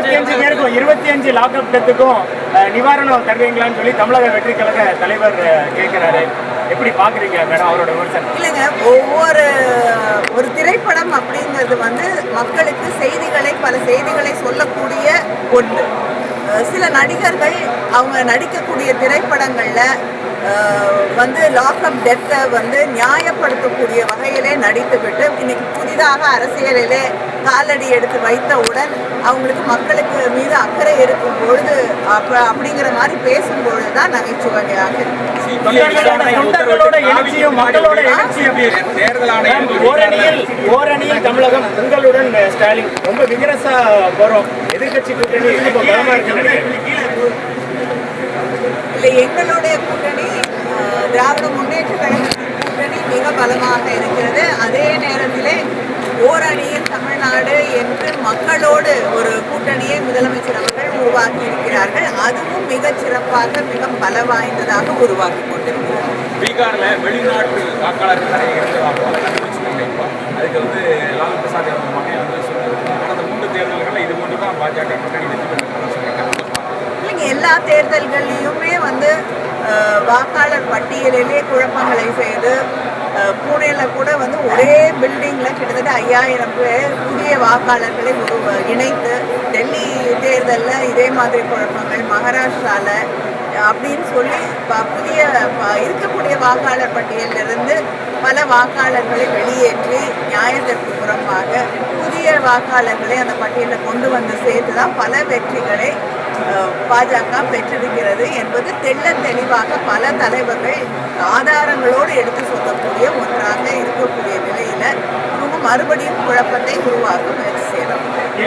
இருபத்தி அஞ்சு பேருக்கும் இருபத்தி அஞ்சு லாக்அப் டெத்துக்கும் நிவாரணம் தருவீங்களான்னு சொல்லி தமிழக வெற்றி கழக தலைவர் கேட்கிறாரு. எப்படி பாக்குறீங்க மேடம் அவரோட விமர்சனம்? இல்லைங்க ஒவ்வொரு ஒரு திரைப்படம் அப்படிங்கிறது வந்து மக்களுக்கு செய்திகளை பல செய்திகளை சொல்லக்கூடிய ஒன்று. சில நடிகர்கள் அவங்க நடிக்கக்கூடிய திரைப்படங்களில் வந்து லாக்அப் டெத்தை வந்து நியாயப்படுத்தக்கூடிய வகையிலே நடித்துவிட்டு இன்னைக்கு புதிதாக அரசியலிலே காலடி எடுத்து வைத்தவுடன் அவங்களுக்கு மக்களுக்கு மீது அக்கறை இருக்கும் பொழுது அப்போ அப்படிங்கிற மாதிரி பேசும்பொழுது தான் நகைச்சுவையாக தொண்டர்களோட ஓரணியில் ஓரணியில் தமிழகம் உங்களுடன் ஸ்டாலின் ரொம்ப விகரசா போறோம் எதிர்க்கட்சி கூட்டணி ரொம்ப பலமா இருக்கு இல்லை எங்களுடைய கூட்டணி திராவிட முன்னேற்ற கழகத்தின் கூட்டணி மிக பலமாக இருக்கிறது. அதே நேரத்திலே மக்களோடு ஒரு கூட்டணியை முதலமைச்சர் அவர்கள் உருவாக்கி இருக்கிறார்கள் அதுவும் மிகச் சிறப்பாக மிக பல வாய்ந்ததாக உருவாக்கி கொண்டிருக்கிறார் பீகார்ல வெளிநாட்டு வாக்காளர்கள் அதுக்கு வந்து லாலு பிரசாத் அவங்க மகன் வந்து கடந்த மூன்று தேர்தல்களில் இது போன்று தான் பாஜக கூட்டணி வெற்றி எல்லா தேர்தல்கள்லையுமே வந்து வாக்காளர் பட்டியலிலே குழப்பங்களை செய்து பூனேல கூட வந்து ஒரே பில்டிங்கில் கிட்டத்தட்ட ஐயாயிரம் பேர் புதிய வாக்காளர்களை இணைத்து டெல்லி தேர்தலில் இதே மாதிரி குழப்பங்கள் மகாராஷ்டிராவில் அப்படின்னு சொல்லி ப- புதிய இருக்கக்கூடிய வாக்காளர் பட்டியலிலிருந்து பல வாக்காளர்களை வெளியேற்றி வாக்காளர்களை அந்த பட்டியலில் கொண்டு வந்து சேர்த்து தான் பல வெற்றிகளை பாஜக பெற்றிருக்கிறது என்பது தெள்ள தெளிவாக பல தலைவர்கள் ஆதாரங்களோடு எடுத்து சொல்லக்கூடிய ஒன்றாக இருக்கக்கூடிய நிலையில் இவங்க மறுபடியும் குழப்பத்தை உருவாக்க முயற்சி செய்யறாங்க